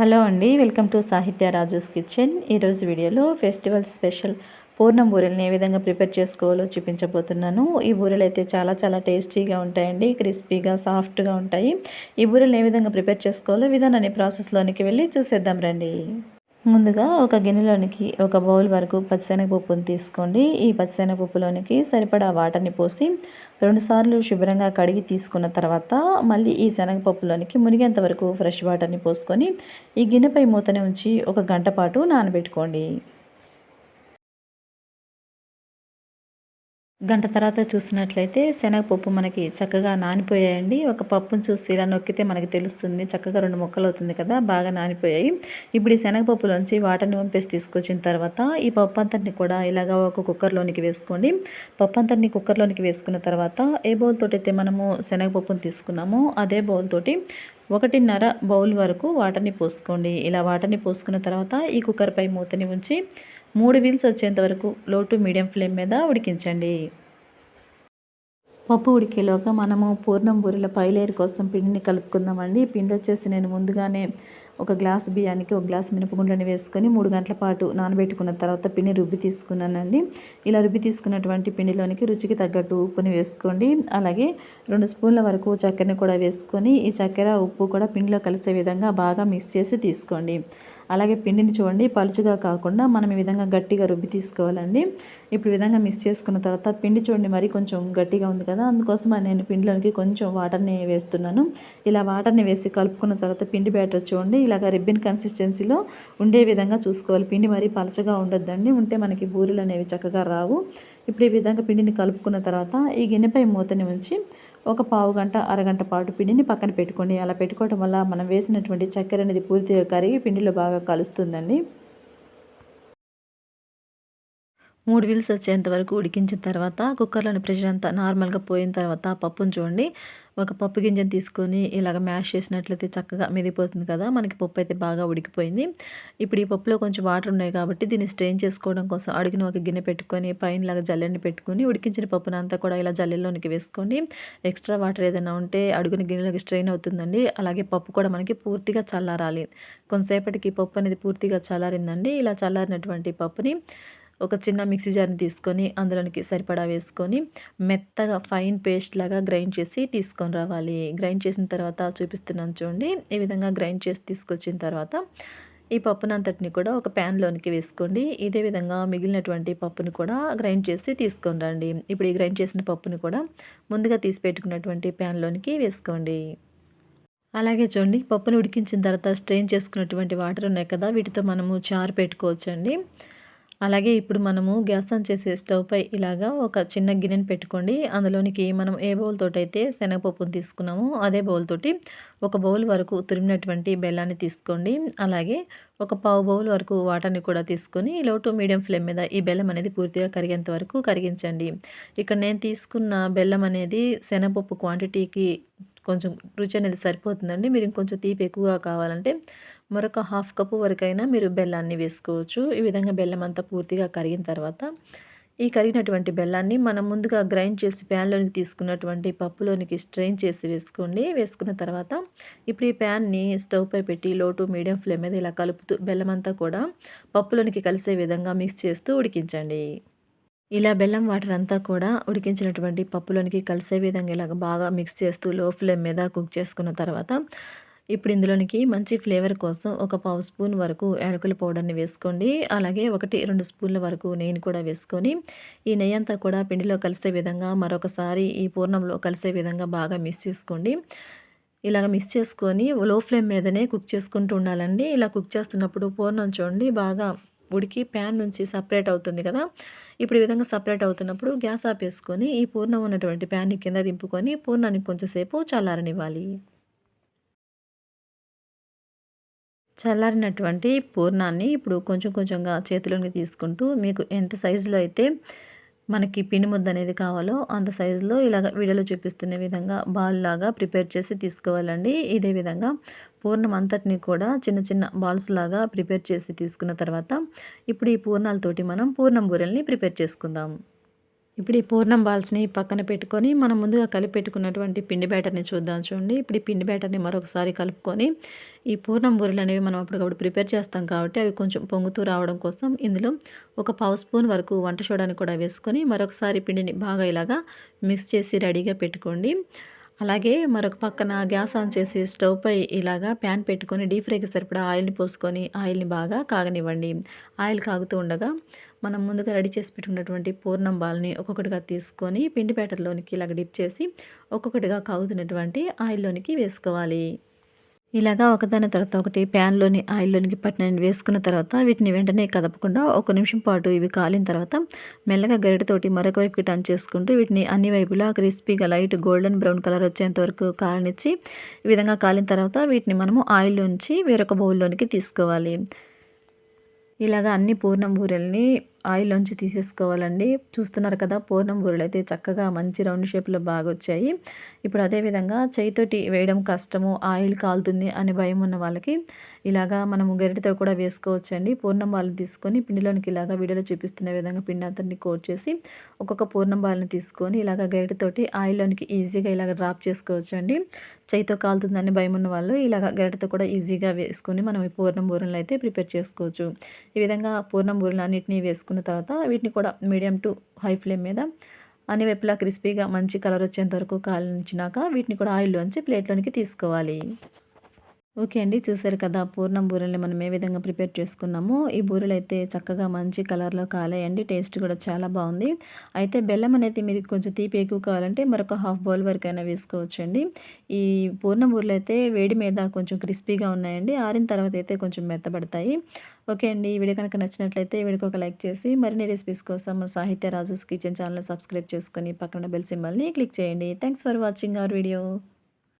Hello అండి welcome to సాహిత్య Raju's kitchen. ఈరోజు వీడియోలో ఫెస్టివల్ స్పెషల్ పూర్ణం బూరెల్ని ఏ విధంగా ప్రిపేర్ చేసుకోవాలో చూపించబోతున్నాను. ఈ బూరెలు అయితే చాలా చాలా టేస్టీగా ఉంటాయండి క్రిస్పీగా సాఫ్ట్గా ఉంటాయి. ఈ బూరెలు ఏ విధంగా ప్రిపేర్ చేసుకోవాలో విధానాన్ని ప్రాసెస్లోనికి వెళ్ళి చూసేద్దాం రండి. ముందుగా ఒక గిన్నెలోనికి ఒక బౌల్ వరకు పచ్చిశనగపప్పును తీసుకోండి. ఈ పచ్చిశనగపప్పులోనికి సరిపడా వాటర్ని పోసి రెండుసార్లు శుభ్రంగా కడిగి తీసుకున్న తర్వాత మళ్ళీ ఈ శనగపప్పులోనికి మునిగేంత వరకు ఫ్రెష్ వాటర్ని పోసుకొని ఈ గిన్నెపై మూతని ఉంచి ఒక గంట పాటు నానబెట్టుకోండి. గంట తర్వాత చూసినట్లయితే శనగపప్పు మనకి చక్కగా నానిపోయాయండి. ఒక పప్పును చూసి ఇలా నొక్కితే మనకి తెలుస్తుంది. చక్కగా రెండు ముక్కలు అవుతుంది కదా బాగా నానిపోయాయి. ఇప్పుడు ఈ శనగపప్పులోంచి వాటర్ని వంపేసి తీసుకొచ్చిన తర్వాత ఈ పప్పు అంతటిని కూడా ఇలాగ ఒక కుక్కర్లోనికి వేసుకోండి. పప్పు అంతటిని కుక్కర్లోనికి వేసుకున్న తర్వాత ఏ బౌల్ తోటి అయితే మనము శనగపప్పును తీసుకున్నామో అదే బౌల్ తోటి ఒకటిన్నర బౌల్ వరకు వాటర్ని పోసుకోండి. ఇలా వాటర్ని పోసుకున్న తర్వాత ఈ కుక్కర్పై మూతని ఉంచి మూడు వీల్స్ వచ్చేంత వరకు లో టు మీడియం ఫ్లేమ్ మీద ఉడికించండి. పప్పు ఉడికేలోగా మనము పూర్ణం బూరెల పైలేరు కోసం పిండిని కలుపుకుందామండి. పిండి వచ్చేసి నేను ముందుగానే ఒక గ్లాస్ బియ్యానికి ఒక గ్లాస్ మినపగుండని వేసుకొని మూడు గంటల పాటు నానబెట్టుకున్న తర్వాత పిండి రుబ్బి తీసుకున్నానండి. ఇలా రుబ్బి తీసుకున్నటువంటి పిండిలోనికి రుచికి తగ్గట్టు ఉప్పుని వేసుకోండి. అలాగే రెండు స్పూన్ల వరకు చక్కెరని కూడా వేసుకొని ఈ చక్కెర ఉప్పు కూడా పిండిలో కలిసే విధంగా బాగా మిక్స్ చేసి తీసుకోండి. అలాగే పిండిని చూడండి పలుచుగా కాకుండా మనం ఈ విధంగా గట్టిగా రుబ్బి తీసుకోవాలండి. ఇప్పుడు విధంగా మిక్స్ చేసుకున్న తర్వాత పిండి చూడండి మరి కొంచెం గట్టిగా ఉంది కదా అందుకోసం నేను పిండిలోనికి కొంచెం వాటర్ని వేస్తున్నాను. ఇలా వాటర్ని వేసి కలుపుకున్న తర్వాత పిండి బ్యాటర్ చూడండి ఇలాగ రిబ్బిన్ కన్సిస్టెన్సీలో ఉండే విధంగా చూసుకోవాలి. పిండి మరీ పలచగా ఉండొద్దండి ఉంటే మనకి బూరెలు అనేవి చక్కగా రావు. ఇప్పుడు ఈ విధంగా పిండిని కలుపుకున్న తర్వాత ఈ గిన్నెపై మూతని ఉంచి ఒక పావు గంట అరగంట పాటు పిండిని పక్కన పెట్టుకోండి. అలా పెట్టుకోవడం వల్ల మనం వేసినటువంటి చక్కెర అనేది పూర్తిగా కరిగి పిండిలో బాగా కలుస్తుందండి. మూడు విల్స్ వచ్చేంత వరకు ఉడికించిన తర్వాత కుక్కర్లోని ప్రెషర్ అంతా నార్మల్గా పోయిన తర్వాత పప్పును చూడండి. ఒక పప్పు గింజను తీసుకొని ఇలాగ మ్యాష్ చేసినట్లయితే చక్కగా మెదిపోతుంది కదా మనకి పప్పు అయితే బాగా ఉడికిపోయింది. ఇప్పుడు ఈ పప్పులో కొంచెం వాటర్ ఉన్నాయి కాబట్టి దీన్ని స్ట్రెయిన్ చేసుకోవడం కోసం అడిగిన ఒక గిన్నె పెట్టుకొని పైన ఇలాగ జల్లెని పెట్టుకొని ఉడికించిన పప్పును అంతా కూడా ఇలా జల్లెల్లోనికి వేసుకోండి ఎక్స్ట్రా వాటర్ ఏదైనా ఉంటే అడుగున గిన్నెలోకి స్ట్రెయిన్ అవుతుందండి. అలాగే పప్పు కూడా మనకి పూర్తిగా చల్లారాలి. కొంతసేపటికి పప్పు అనేది పూర్తిగా చల్లారిందండి. ఇలా చల్లారినటువంటి పప్పుని ఒక చిన్న మిక్సీ జార్ని తీసుకొని అందులోనికి సరిపడా వేసుకొని మెత్తగా ఫైన్ పేస్ట్ లాగా గ్రైండ్ చేసి తీసుకొని రావాలి. గ్రైండ్ చేసిన తర్వాత చూపిస్తున్నాను చూడండి. ఈ విధంగా గ్రైండ్ చేసి తీసుకొచ్చిన తర్వాత ఈ పప్పునంతటిని కూడా ఒక ప్యాన్లోనికి వేసుకోండి. ఇదే విధంగా మిగిలినటువంటి పప్పుని కూడా గ్రైండ్ చేసి తీసుకొని రండి. ఇప్పుడు ఈ గ్రైండ్ చేసిన పప్పుని కూడా ముందుగా తీసి పెట్టుకున్నటువంటి ప్యాన్లోనికి వేసుకోండి. అలాగే చూడండి పప్పును ఉడికించిన తర్వాత స్ట్రెయిన్ చేసుకున్నటువంటి వాటర్ ఉన్నాయి కదా వీటితో మనము చారు పెట్టుకోవచ్చండి. అలాగే ఇప్పుడు మనము గ్యాస్ ఆన్ చేసే స్టవ్ పై ఇలాగా ఒక చిన్న గిన్నెని పెట్టుకోండి. అందులోనికి మనం ఏ బౌల్ తోటైతే అయితే శనగపప్పును తీసుకున్నామో అదే బౌల్ తోటి ఒక బౌల్ వరకు తురిమినటువంటి బెల్లాన్ని తీసుకోండి. అలాగే ఒక పావు బౌల్ వరకు వాటర్ని కూడా తీసుకొని లో టు మీడియం ఫ్లేమ్ మీద ఈ బెల్లం అనేది పూర్తిగా కరిగేంత వరకు కరిగించండి. ఇక్కడ నేను తీసుకున్న బెల్లం అనేది శనగపప్పు క్వాంటిటీకి కొంచెం రుచి అనేది సరిపోతుందండి. మీరు ఇంకొంచెం తీపి ఎక్కువగా కావాలంటే మరొక హాఫ్ కప్పు వరకైనా మీరు బెల్లాన్ని వేసుకోవచ్చు. ఈ విధంగా బెల్లం అంతా పూర్తిగా కరిగిన తర్వాత ఈ కరిగినటువంటి బెల్లాన్ని మనం ముందుగా గ్రైండ్ చేసి ప్యాన్లోనికి తీసుకున్నటువంటి పప్పులోనికి స్ట్రెయిన్ చేసి వేసుకోండి. వేసుకున్న తర్వాత ఇప్పుడు ఈ ప్యాన్ని స్టవ్ పై పెట్టి లో టు మీడియం ఫ్లేమ్ మీద ఇలా కలుపుతూ బెల్లం అంతా కూడా పప్పులోనికి కలిసే విధంగా మిక్స్ చేస్తూ ఉడికించండి. ఇలా బెల్లం వాటర్ అంతా కూడా ఉడికించినటువంటి పప్పులోనికి కలిసే విధంగా ఇలాగ బాగా మిక్స్ చేస్తూ లో ఫ్లేమ్ మీద కుక్ చేసుకున్న తర్వాత ఇప్పుడు ఇందులోనికి మంచి ఫ్లేవర్ కోసం ఒక పావు స్పూన్ వరకు యాలకుల పౌడర్ని వేసుకోండి. అలాగే ఒకటి రెండు స్పూన్ల వరకు నెయ్యిని కూడా వేసుకొని ఈ నెయ్యి అంతా కూడా పిండిలో కలిసే విధంగా మరొకసారి ఈ పూర్ణంలో కలిసే విధంగా బాగా మిక్స్ చేసుకోండి. ఇలాగ మిక్స్ చేసుకొని లో ఫ్లేమ్ మీదనే కుక్ చేసుకుంటూ ఉండాలండి. ఇలా కుక్ చేస్తున్నప్పుడు పూర్ణం చూడండి బాగా ఉడికి ప్యాన్ నుంచి సపరేట్ అవుతుంది కదా. ఇప్పుడు ఈ విధంగా సపరేట్ అవుతున్నప్పుడు గ్యాస్ ఆపేసుకొని ఈ పూర్ణం ఉన్నటువంటి ప్యాన్ని కింద దింపుకొని పూర్ణానికి కొంచెంసేపు చల్లారనివ్వాలి. చల్లారినటువంటి పూర్ణాన్ని ఇప్పుడు కొంచెం కొంచెంగా చేతిలోకి తీసుకుంటూ మీకు ఎంత సైజులో అయితే మనకి పిండి ముద్ద అనేది కావాలో అంత సైజులో ఇలాగ వీడియోలో చూపిస్తున్న విధంగా బాల్ లాగా ప్రిపేర్ చేసి తీసుకోవాలండి. ఇదే విధంగా పూర్ణం అంతటిని కూడా చిన్న చిన్న బాల్స్ లాగా ప్రిపేర్ చేసి తీసుకున్న తర్వాత ఇప్పుడు ఈ పూర్ణాలతోటి మనం పూర్ణం బూరెల్ని ప్రిపేర్ చేసుకుందాం. ఇప్పుడు ఈ పూర్ణం బాల్స్‌ని పక్కన పెట్టుకొని, మనం ముందుగా కలిపి పెట్టుకున్నటువంటి పిండి బ్యాటర్‌ని చూద్దాం చూడండి. ఇప్పుడు ఈ పిండి బ్యాటర్‌ని మరొకసారి కలుపుకొని, ఈ పూర్ణం బూరెలనేవి మనం అప్పటికప్పుడు ప్రిపేర్ చేస్తాం కాబట్టి, అవి కొంచెం పొంగుతూ రావడం కోసం ఇందులో ఒక పావు స్పూన్ వరకు వంట సోడాని కూడా వేసుకొని, మరొకసారి పిండిని బాగా ఇలాగా మిక్స్ చేసి రెడీగా పెట్టుకోండి. అలాగే మరొక పక్కన గ్యాస్ ఆన్ చేసి స్టవ్ పై ఇలాగా ప్యాన్ పెట్టుకొని డీప్ ఫ్రైకి సరిపడా ఆయిల్‌ని పోసుకొని, ఆయిల్‌ని బాగా కాగనివ్వండి. ఆయిల్ కాగుతూ ఉండగా మనం ముందుగా రెడీ చేసి పెట్టుకున్నటువంటి పూర్ణం బాల్ని ఒక్కొక్కటిగా తీసుకొని పిండి బ్యాటర్‌లోనికి ఇలాగ డిప్ చేసి ఒక్కొక్కటిగా కాగుతున్నటువంటి ఆయిల్‌లోనికి వేసుకోవాలి. ఇలాగా ఒకదాని తర్వాత ఒకటి ప్యాన్‌లోని ఆయిల్‌లోనికి పట్టిన వేసుకున్న తర్వాత వీటిని వెంటనే కదపకుండా ఒక నిమిషం పాటు ఇవి కాలిన తర్వాత మెల్లగా గరిటెతోటి మరొక వైపుకి టర్న్ చేసుకుంటూ వీటిని అన్ని వైపులా క్రిస్పీగా లైట్ గోల్డెన్ బ్రౌన్ కలర్ వచ్చేంత వరకు కాలనిచ్చి ఈ విధంగా కాలిన తర్వాత వీటిని మనము ఆయిల్‌లోంచి వేరొక బౌల్‌లోనికి తీసుకోవాలి. ఇలాగ అన్ని పూర్ణం బూరెల్ని ఆయిల్‌లోంచి తీసేసుకోవాలండి. చూస్తున్నారు కదా! పూర్ణం బూరెలు అయితే చక్కగా మంచి రౌండ్ షేప్‌లో బాగా వచ్చాయి ఇప్పుడు అదే విధంగా చేయితోటి వేయడం కష్టము, ఆయిల్ కాలుతుంది అనే భయం ఉన్న వాళ్ళకి ఇలాగా మనము గరిటతో కూడా వేసుకోవచ్చండి. పూర్ణం బాల్ని తీసుకొని పిండిలోనికి ఇలాగా వీడియోలో చూపిస్తున్న విధంగా పిండి అంతటిని కోట్ చేసి ఒక్కొక్క పూర్ణం బాలను తీసుకొని ఇలాగ గరిటతోటి ఆయిల్‌లోనికి ఈజీగా ఇలాగ డ్రాప్ చేసుకోవచ్చండి. చేయితో కాలుతుందని భయం ఉన్న వాళ్ళు ఇలాగ గరిటతో కూడా ఈజీగా వేసుకొని మనం ఈ పూర్ణం బూరెలు అయితే ప్రిపేర్ చేసుకోవచ్చు. ఈ విధంగా పూర్ణం బూరెలు అన్నిటిని వేసుకున్న తర్వాత వీటిని కూడా మీడియం టు హై ఫ్లేమ్ మీద అన్ని వైపులా క్రిస్పీగా మంచి కలర్ వచ్చేంత వరకు కాలించినాక వీటిని కూడా ఆయిల్‌లోంచి ప్లేట్‌లోనికి తీసుకోవాలి. ఓకే అండి. చూసారు కదా! పూర్ణం బూరెల్ని మనం ఏ విధంగా ప్రిపేర్ చేసుకున్నామో, ఈ బూరెలు అయితే చక్కగా మంచి కలర్‌లో కాలేయండి టేస్ట్ కూడా చాలా బాగుంది అయితే బెల్లం అనేది మీరు కొంచెం తీపి ఎక్కువ కావాలంటే మరొక హాఫ్ బౌల్ వరకు అయినా వేసుకోవచ్చండి. ఈ పూర్ణం బూరెలు అయితే వేడి మీద కొంచెం క్రిస్పీగా ఉన్నాయండి. ఆరిన తర్వాత అయితే కొంచెం మెత్తబడతాయి. ఓకే అండి. ఈ వీడియో కనుక నచ్చినట్లయితే వీడికి ఒక లైక్ చేసి మరిన్ని రెసిపీస్ కోసం మన సాహిత్య రాజుస్ కిచెన్ ఛానల్ సబ్స్క్రైబ్ చేసుకొని పక్కన బెల్ సింబల్‌ని క్లిక్ చేయండి. Thanks for watching our video.